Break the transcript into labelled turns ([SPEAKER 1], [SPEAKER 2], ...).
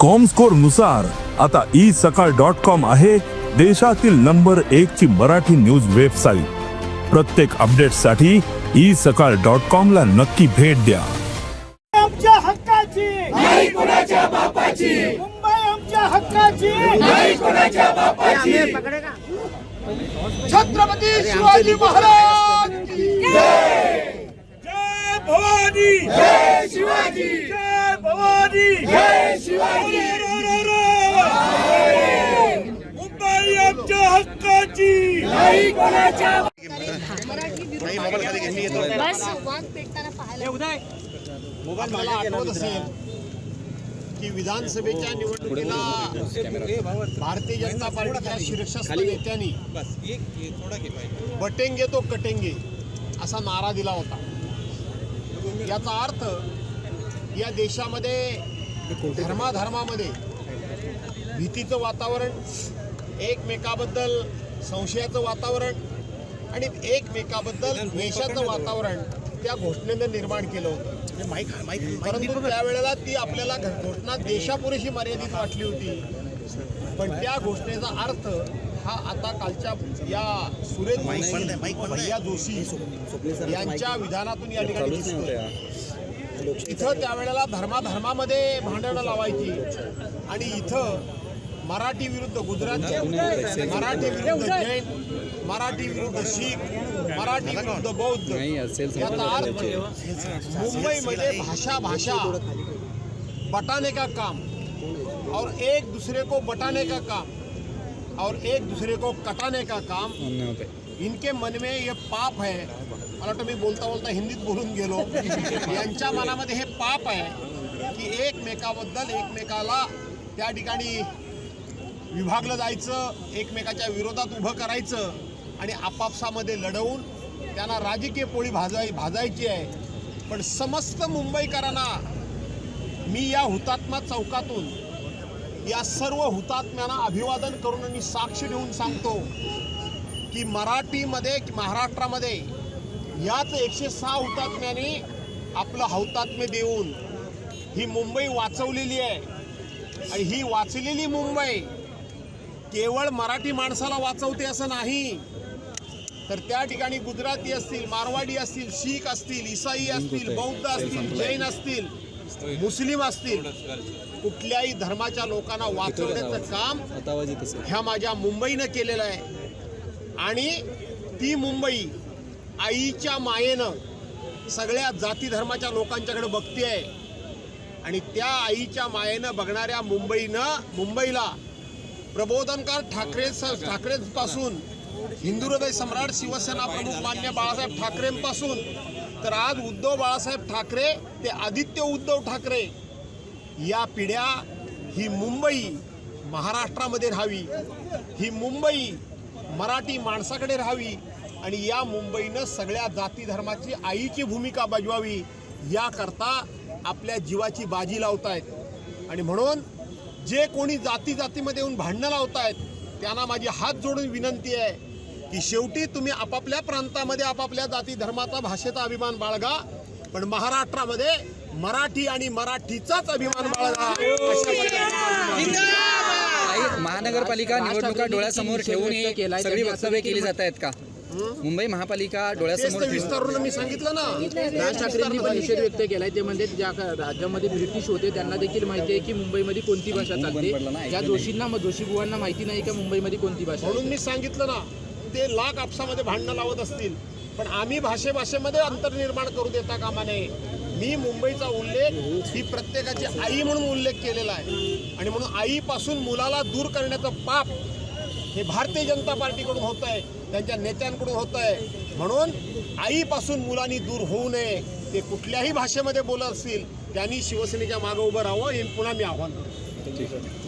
[SPEAKER 1] कॉमस्कोरनुसार आता ई सकाळ dot com आहे देशातील नंबर एक ची मराठी न्यूज वेबसाईट प्रत्येक अपडेटसाठी ई सकाळ डॉट कॉम ला नक्की भेट द्या.
[SPEAKER 2] आमच्या हक्काची. नाही कोणाच्या बापाची. मुंबई आमच्या हक्काची. नाही कोणाच्या बापाची. छत्रपती शिवाजी महाराज. की? जय. जय भवानी. जय शिवाजी. जय शिवाजी मुंबई आमच्या हक्काची नाही कोणाच्या
[SPEAKER 3] बस. पाहायला
[SPEAKER 4] आपल्याला आठवत असेल की विधानसभेच्या निवडणुकीला भारतीय जनता पार्टीच्या शीर्षस्थ नेत्यांनी बटेंगे तो कटेंगे असा नारा दिला होता. याचा अर्थ या देशामध्ये धर्माधर्मामध्ये भीतीचं वातावरण एकमेकाबद्दल संशयाचं वातावरण आणि एकमेकाबद्दल द्वेषाचं वातावरण त्या घोषणेनं निर्माण केलं होतं. परंतु त्यावेळेला ती आपल्याला घोषणा देशापुरेशी मर्यादित वाटली होती. पण त्या घोषणेचा अर्थ हा आता कालच्या या सुरेश भैया जोशी यांच्या विधानातून या ठिकाणी दिसतोय. इथं त्यावेळेला धर्माधर्मामध्ये भांडणं लावायची. आणि इथं मराठी विरुद्ध गुजराती मराठी विरुद्ध जैन मराठी विरुद्ध शीख मराठी विरुद्ध बौद्ध याचा अर्थ मुंबईमध्ये भाषा भाषा बटाने का काम? और एक दूसरे को बटाने का काम? और एक दूसरे को कटाने का काम? इनके मन में ये पाप है। मला वाटतं मी बोलता बोलता हिंदीत बोलून गेलो. यांच्या मनामध्ये हे पाप आहे की एकमेकाबद्दल एकमेकाला त्या ठिकाणी विभागलं जायचं एकमेकाच्या विरोधात उभं करायचं आणि आपापसामध्ये लढवून त्यांना राजकीय पोळी भाजाय भाजायची आहे. पण समस्त मुंबईकरांना मी या हुतात्मा चौकातून या सर्व हुतात्म्यांना अभिवादन करून आणि साक्ष देऊन सांगतो की मराठीमध्ये महाराष्ट्रामध्ये याच एकशे सहा हुतात्म्यांनी आपलं हौतात्म्य देऊन ही मुंबई वाचवलेली आहे. आणि ही वाचलेली मुंबई केवळ मराठी माणसाला वाचवते असं नाही. तर त्या ठिकाणी गुजराती असतील मारवाडी असतील शीख असतील इसाई असतील बौद्ध असतील जैन असतील मुस्लिम असतील कुठल्याही धर्माच्या लोकांना वाचवण्याचं काम ह्या माझ्या मुंबईनं केलेलं आहे. आणि ती मुंबई आईच्या मायेनं सगळ्या जाती धर्माच्या लोकांच्याकडे बघते आहे आणि त्या आईच्या मायेनं बघणाऱ्या मुंबईनं मुंबईला प्रबोधनकार ठाकरे ठाकरेंपासून हिंदू हृदय सम्राट शिवसेना प्रमुख मान्य बाळासाहेब ठाकरेंपासून तर आज उद्धव बाळासाहेब ठाकरे ते आदित्य उद्धव ठाकरे या पिढ्या ही मुंबई महाराष्ट्रामध्ये राहावी. ही मुंबई मराठी माणसाकडे राहावी आणि या मुंबईनं सगळ्या जाती धर्माची आईची भूमिका बजवावी याकरता आपल्या जीवाची बाजी लावतायत. आणि म्हणून जे कोणी जाती जातीमध्ये येऊन भांडणं लावतायत त्यांना माझी हात जोडून विनंती आहे की शेवटी तुम्ही आपापल्या प्रांतामध्ये आपापल्या जाती धर्माचा भाषेचा अभिमान बाळगा पण महाराष्ट्रामध्ये मराठी आणि मराठीचाच अभिमान बाळगा.
[SPEAKER 5] काही महानगरपालिका निवडणुका डोळ्यासमोर ठेवून ही सगळी वक्तव्य केली जात आहेत का? मुंबई महापालिका डोळ्यासमोर
[SPEAKER 4] विस्तारून मी सांगितलं ना.
[SPEAKER 6] राज ठाकरेंनी पण निषेध व्यक्त केलाय. ते म्हणजे ज्या का- राज्यामध्ये ब्रिटिश होते त्यांना देखील माहिती आहे की मुंबईमध्ये कोणती भाषा चालते. त्या जोशींना जोशी बुवांना माहिती नाही का मुंबईमध्ये कोणती भाषा.
[SPEAKER 4] म्हणून मी सांगितलं ना ते लाख आपसामध्ये भांडणं लावत असतील पण आम्ही भाषे भाषेमध्ये अंतर निर्माण करू देता कामा नये. मी मुंबईचा उल्लेख ही प्रत्येकाची आई म्हणून उल्लेख केलेला आहे. आणि म्हणून आईपासून मुलाला दूर करण्याचं पाप हे भारतीय जनता पार्टीकडून होत आहे त्यांच्या नेत्यांकडून होत आहे म्हणून आईपासून मुलांनी दूर होऊ नये ते कुठल्याही भाषेमध्ये बोलत असतील त्यांनी शिवसेनेच्या मागं उभं राहावं हे पुन्हा मी आव्हान करतो.